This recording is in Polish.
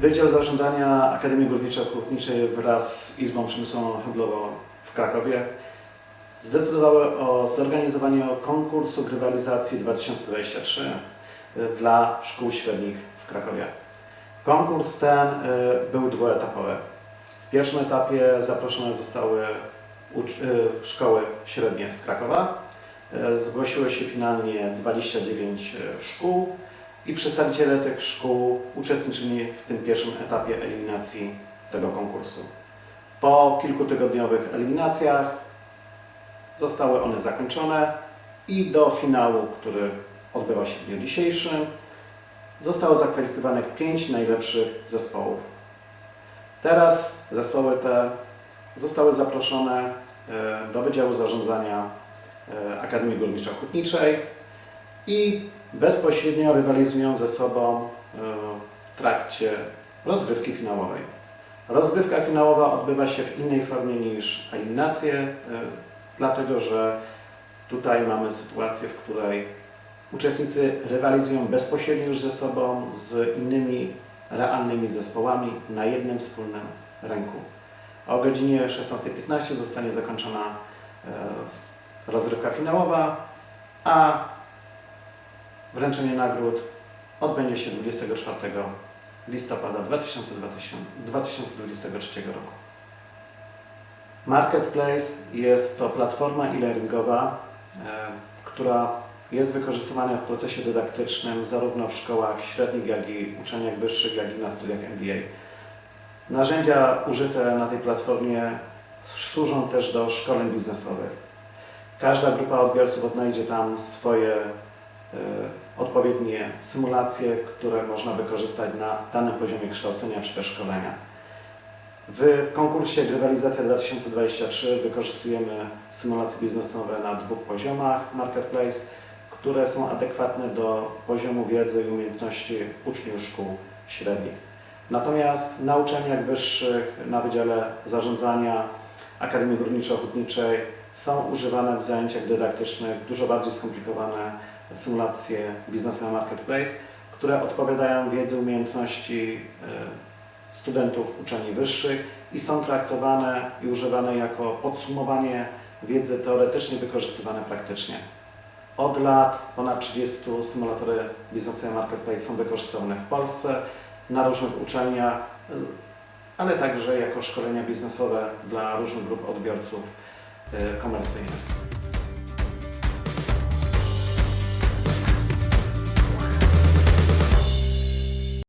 Wydział Zarządzania Akademii Górniczo-Hutniczej wraz z Izbą Przemysłową Handlową w Krakowie zdecydowały o zorganizowaniu konkursu grywalizacji 2023 dla szkół średnich w Krakowie. Konkurs ten y, był dwuetapowy. W pierwszym etapie zaproszone zostały y, szkoły średnie z Krakowa. Y, Zgłosiło się finalnie 29 szkół i przedstawiciele tych szkół uczestniczyli w tym pierwszym etapie eliminacji tego konkursu. Po kilkutygodniowych eliminacjach zostały one zakończone i do finału, który odbywa się w dniu dzisiejszym, zostało zakwalifikowanych pięć najlepszych zespołów. Teraz zespoły te zostały zaproszone e, do Wydziału Zarządzania e, Akademii Górniczo-Hutniczej i bezpośrednio rywalizują ze sobą e, w trakcie rozgrywki finałowej. Rozgrywka finałowa odbywa się w innej formie niż eliminacje, e, dlatego że tutaj mamy sytuację, w której uczestnicy rywalizują bezpośrednio już ze sobą z innymi realnymi zespołami na jednym wspólnym rynku. O godzinie 16.15 zostanie zakończona e, rozgrywka finałowa, a wręczenie nagród odbędzie się 24 listopada 2020 2023 roku. Marketplace jest to platforma e-learningowa, e, która jest wykorzystywana w procesie dydaktycznym zarówno w szkołach średnich, jak i uczelniach wyższych, jak i na studiach MBA. Narzędzia użyte na tej platformie służą też do szkoleń biznesowych. Każda grupa odbiorców odnajdzie tam swoje odpowiednie symulacje, które można wykorzystać na danym poziomie kształcenia czy też szkolenia. W konkursie Grywalizacja 2023 wykorzystujemy symulacje biznesowe na dwóch poziomach Marketplace, które są adekwatne do poziomu wiedzy i umiejętności uczniów szkół średnich. Natomiast na uczelniach wyższych, na Wydziale Zarządzania Akademii Górniczo-Hutniczej są używane w zajęciach dydaktycznych dużo bardziej skomplikowane symulacje biznesowe Marketplace, które odpowiadają wiedzy, umiejętności e, studentów uczelni wyższych i są traktowane i używane jako podsumowanie wiedzy teoretycznie wykorzystywane praktycznie. Od lat ponad 30 symulatory biznesowe Marketplace są wykorzystywane w Polsce na różnych uczelniach, y, ale także jako szkolenia biznesowe dla różnych grup odbiorców y, komercyjnych.